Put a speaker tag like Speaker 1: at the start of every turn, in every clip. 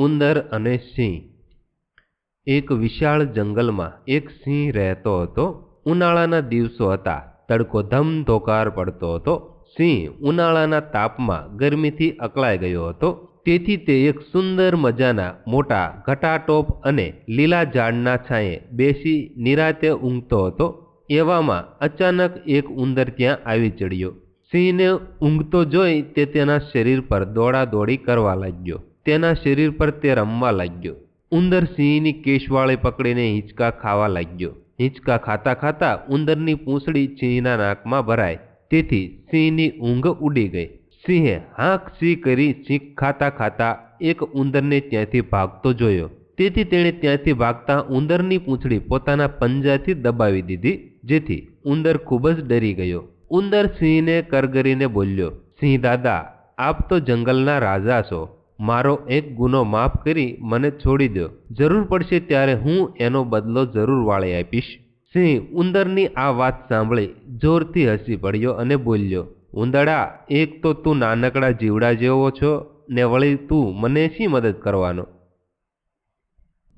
Speaker 1: ઉંદર અને સિંહ. એક વિશાળ જંગલમાં એક સિંહ રહેતો હતો. ઉનાળાના દિવસો હતા. તડકો ધમધોકાર પડતો હતો. સિંહ ઉનાળાના તાપમાં ગરમીથી અકળાઈ ગયો હતો. તેથી તે એક સુંદર મજાના મોટા ઘટાટોપ અને લીલા ઝાડના છાંયે બેસી નિરાતે ઊંઘતો હતો. એવામાં અચાનક એક ઉંદર ત્યાં આવી ચડ્યો. સિંહને ઊંઘતો જોઈ તે તેના શરીર પર દોડાદોડી કરવા લાગ્યો. તેના શરીર પર તે રમવા લાગ્યો. ઉંદર સિંહની કેશવાળે પકડીને હિંચકા ખાવા લાગ્યો. હિંચકા ખાતા ખાતા ઉંદરની પૂંછડી સિંહના નાકમાં ભરાય તેથી સિંહની ઊંઘ ઉડી ગઈ. સિંહે હાંક સી કરી છીંક ખાતા ખાતા એક ઉંદરને ત્યાંથી ભાગતો જોયો. તેથી તેણે ત્યાંથી ભાગતા ઉંદરની પૂંછડી પોતાના પંજાથી દબાવી દીધી, જેથી ઉંદર ખૂબ જ ડરી ગયો. ઉંદર સિંહને કરગરીને બોલ્યો, સિંહ દાદા, આપ તો જંગલના રાજા છો. મારો એક ગુનો માફ કરી મને છોડી દો જરૂર પડશે ત્યારે હું એનો બદલો જરૂર વાળી આપીશ. સિંહ ઉંદરની આ વાત સાંભળી જોરથી હસી પડ્યો અને બોલ્યો ઉંદડા એક તો તું નાનકડા જીવડા જેવો છો ને વળી તું મને શી મદદ કરવાનો?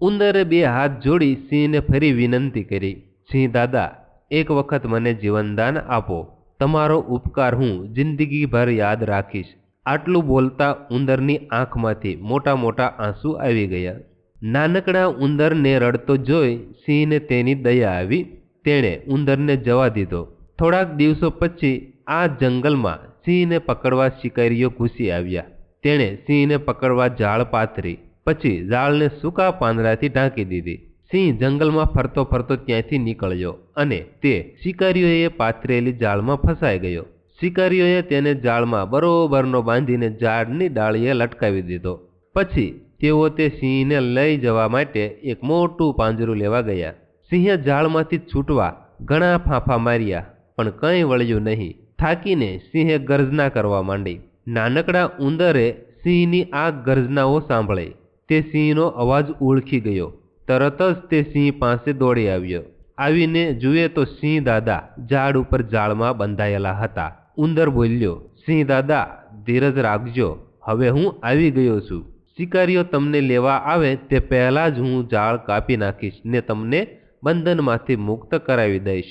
Speaker 1: ઉંદરે બે હાથ જોડી સિંહને ફરી વિનંતી કરી, સિંહ દાદા, એક વખત મને જીવનદાન આપો. તમારો ઉપકાર હું જિંદગીભર યાદ રાખીશ. આટલું બોલતા ઉંદરની આંખમાંથી મોટા મોટા આંસુ આવી ગયા. નાનકડા ઉંદરને રડતો જોઈ સિંહને તેની દયા આવી. તેણે ઉંદરને જવા દીધો. થોડાક દિવસો પછી આ જંગલમાં સિંહને પકડવા શિકારીઓ ઘૂસી આવ્યા. તેણે સિંહને પકડવા જાળ પાથરી, પછી જાળને સૂકા પાંદડાથી ઢાંકી દીધી. સિંહ જંગલમાં ફરતો ફરતો ત્યાંથી નીકળ્યો અને તે શિકારીઓએ પાથરેલી જાળમાં ફસાઈ ગયો. શિકારીઓએ તેને જાળમાં બરોબરનો બાંધીને ઝાડની ડાળીએ લટકાવી દીધો. પછી તેઓ તે સિંહને લઈ જવા માટે એક મોટું પાંજરું લેવા ગયા. સિંહે ઝાડમાંથી છૂટવા ઘણા ફાંફા માર્યા, પણ કંઈ વળ્યું નહીં. થાકીને સિંહે ગર્જના કરવા માંડી. નાનકડા ઉંદરે સિંહની આ ગર્જનાઓ સાંભળી. તે સિંહનો અવાજ ઓળખી ગયો. તરત જ તે સિંહ પાસે દોડી આવ્યો. આવીને જુએ તો સિંહ દાદા ઝાડ ઉપર જાળમાં બંધાયેલા હતા. ઉંદર બોલ્યો, સિંહ દાદા, ધીરજ રાખજો. હવે હું આવી ગયો છું. શિકારીઓ તમને લેવા આવે તે પહેલાં જ હું ઝાડ કાપી નાખીશ ને તમને બંધનમાંથી મુક્ત કરાવી દઈશ.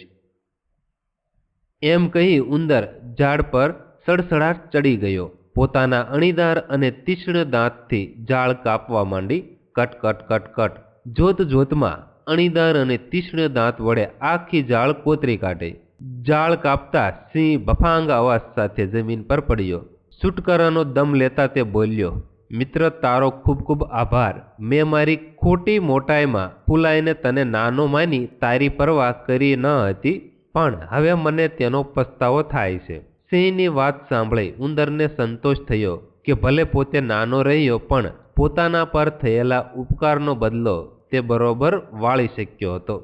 Speaker 1: એમ કહી ઉંદર ઝાડ પર સડસડાટ ચડી ગયો. પોતાના અણીદાર અને તીક્ષ્ણ દાંતથી ઝાડ કાપવા માંડી, કટ કટ કટ કટ. જોત જોતમાં અણીદાર અને તીક્ષ્ણ દાંત વડે આખી ઝાડ કોતરી કાઢી. જાળ કાપતા સિંહ બફાંગ અવાજ સાથે જમીન પર પડ્યો. છુટકારાનો દમ લેતા તે બોલ્યો, મિત્ર, તારો ખૂબ ખૂબ આભાર. મેં મારી ખોટી મોટાઈમાં ફૂલાઈને તને નાનો માની તારી પરવા કરી ન હતી, પણ હવે મને તેનો પસ્તાવો થાય છે. સિંહની વાત સાંભળી ઉંદરને સંતોષ થયો કે ભલે પોતે નાનો રહ્યો, પણ પોતાના પર થયેલા ઉપકારનો બદલો તે બરોબર વાળી શક્યો હતો.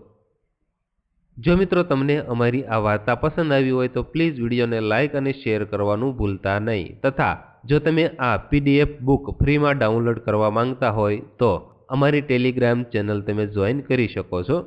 Speaker 1: જો મિત્રો તમને અમારી આ વાર્તા પસંદ આવી હોય તો પ્લીઝ વિડીયોને લાઇક અને શેર કરવાનું ભૂલતા નહીં. તથા જો તમે આ પીડીએફ બુક ફ્રીમાં ડાઉનલોડ કરવા માંગતા હોય તો અમારી ટેલિગ્રામ ચેનલ તમે જોઈન કરી શકો છો.